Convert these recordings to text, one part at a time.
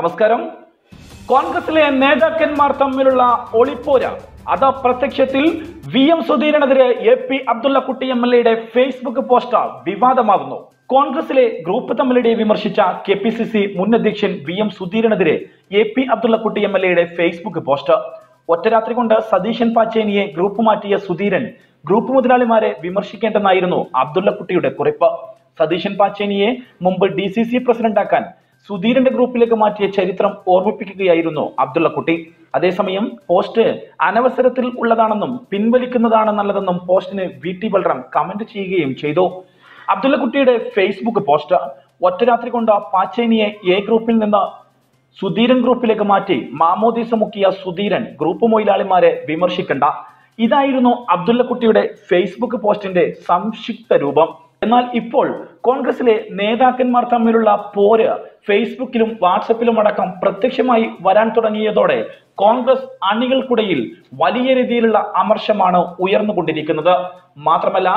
നമസ്കാരം. കോൺഗ്രസിലെ നേതാക്കന്മാർ തമ്മിലുള്ള ഒളിപ്പോര അത് പ്രത്യക്ഷത്തിൽ V M സുധീരനെതിരെ A P Abdullakutty M L എയുടെ ഫേസ്ബുക്ക് പോസ്റ്റ് വിവാദമാകുന്നു കോൺഗ്രസിലെ ഗ്രൂപ്പ് തമ്മിലിടെ വിമർശിച്ച കെ പി സി സി മുൻ അധ്യക്ഷൻ V M സുധീരനെതിരെ A P Abdullakutty M L എയുടെ ഫേസ്ബുക്ക് പോസ്റ്റ്. ഒറ്റരാത്രി കൊണ്ട് സതീശൻ പാച്ചേനിയെ ഗ്രൂപ്പ് മാറ്റിയ സുധീരൻ ഗ്രൂപ്പ് മുതലാളിമാരെ വിമർശിക്കേണ്ടെന്നായിരുന്നു അബ്ദുള്ളക്കുട്ടിയുടെ കുറിപ്പ്. സതീശൻ പാച്ചേനിയെ മുമ്പ് ഡി സി സി പ്രസിഡന്റാക്കാൻ സുധീരന്റെ ഗ്രൂപ്പിലേക്ക് മാറ്റിയ ചരിത്രം ഓർമ്മിപ്പിക്കുകയായിരുന്നു അബ്ദുള്ളക്കുട്ടി. അതേസമയം പോസ്റ്റ് അനവസരത്തിൽ ഉള്ളതാണെന്നും പിൻവലിക്കുന്നതാണ് നല്ലതെന്നും പോസ്റ്റിന് വി ടി ബൽറാം കമന്റ് ചെയ്യുകയും ചെയ്തു. അബ്ദുള്ളക്കുട്ടിയുടെ ഫേസ്ബുക്ക് പോസ്റ്റ് ഒറ്റ രാത്രി കൊണ്ട് പാച്ചേനിയെ എ ഗ്രൂപ്പിൽ നിന്ന് സുധീരൻ ഗ്രൂപ്പിലേക്ക് മാറ്റി മാമോദീസ മുക്കിയ സുധീരൻ ഗ്രൂപ്പ് മൊയിലാളിമാരെ വിമർശിക്കണ്ട. ഇതായിരുന്നു അബ്ദുള്ളക്കുട്ടിയുടെ ഫേസ്ബുക്ക് പോസ്റ്റിന്റെ സംക്ഷിപ്ത രൂപം. എന്നാൽ ഇപ്പോൾ കോൺഗ്രസിലെ നേതാക്കന്മാർ തമ്മിലുള്ള പോര് ഫേസ്ബുക്കിലും വാട്സപ്പിലും അടക്കം പ്രത്യക്ഷമായി വരാൻ തുടങ്ങിയതോടെ കോൺഗ്രസ് അണികൾക്കിടയിൽ വലിയ രീതിയിലുള്ള അമർഷമാണ് ഉയർന്നുകൊണ്ടിരിക്കുന്നത്. മാത്രമല്ല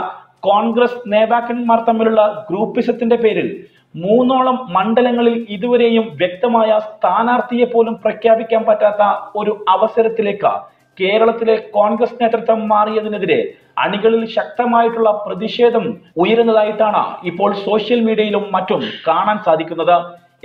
കോൺഗ്രസ് നേതാക്കന്മാർ തമ്മിലുള്ള ഗ്രൂപ്പിസത്തിന്റെ പേരിൽ മൂന്നോളം മണ്ഡലങ്ങളിൽ ഇതുവരെയും വ്യക്തമായ സ്ഥാനാർത്ഥിയെ പോലും പ്രഖ്യാപിക്കാൻ പറ്റാത്ത ഒരു അവസരത്തിലേക്ക് കേരളത്തിലെ കോൺഗ്രസ് നേതൃത്വം മാറിയതിനെതിരെ അണികളിൽ ശക്തമായിട്ടുള്ള പ്രതിഷേധം ഉയരുന്നതായിട്ടാണ് ഇപ്പോൾ സോഷ്യൽ മീഡിയയിലും മറ്റും കാണാൻ സാധിക്കുന്നത്.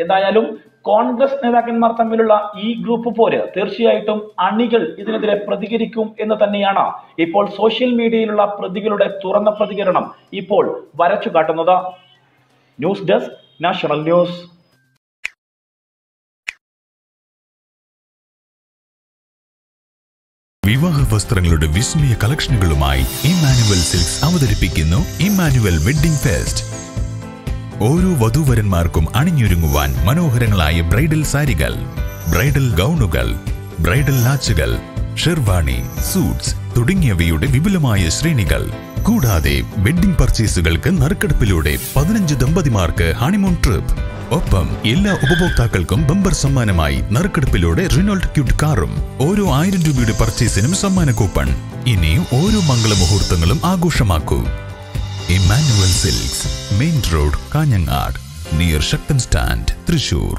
എന്തായാലും കോൺഗ്രസ് നേതാക്കന്മാർ തമ്മിലുള്ള ഈ ഗ്രൂപ്പ് പോര് തീർച്ചയായിട്ടും അണികൾ ഇതിനെതിരെ പ്രതികരിക്കും എന്ന് തന്നെയാണ് ഇപ്പോൾ സോഷ്യൽ മീഡിയയിലുള്ള പ്രതികളുടെ തുറന്ന പ്രതികരണം ഇപ്പോൾ വരച്ചു കാട്ടുന്നത്. News desk national news. വിവാഹ വസ്ത്രങ്ങളുടെ വിസ്മയ കളക്ഷനുകളുമായി ഇമ്മാനുവൽ സിൽക്സ് അവതരിപ്പിക്കുന്നു ഇമ്മാനുവൽ വെഡ്ഡിംഗ് ഫെസ്റ്റ്. ഓരോ വധുവരന്മാർക്കും അണിഞ്ഞൊരുങ്ങുവാൻ മനോഹരങ്ങളായ ബ്രൈഡൽ സാരികൾ ബ്രൈഡൽ ഗൗണുകൾ ബ്രൈഡൽ ലാച്ചുകൾ ഷെർവാണി സൂട്ട്സ് തുടങ്ങിയവയുടെ വിപുലമായ ശ്രേണികൾ. കൂടാതെ വെഡ്ഡിംഗ് പർച്ചേസുകൾക്ക് നറുക്കെടുപ്പിലൂടെ പതിനഞ്ച് ദമ്പതിമാർക്ക് ഹണിമൂൺ ട്രിപ്പ്. ഒപ്പം എല്ലാ ഉപഭോക്താക്കൾക്കും ബമ്പർ സമ്മാനമായി നറുക്കെടുപ്പിലൂടെ റിനോൾട്ട് ക്യൂട്ട് കാറും. ഓരോ ആയിരം രൂപയുടെ പർച്ചേസിനും സമ്മാന കൂപ്പൺ. ഇനി ഓരോ മംഗള മുഹൂർത്തങ്ങളും ആഘോഷമാക്കൂ. Emmanuel Silks main road Kanhangad near Sakthan stand Thrissur.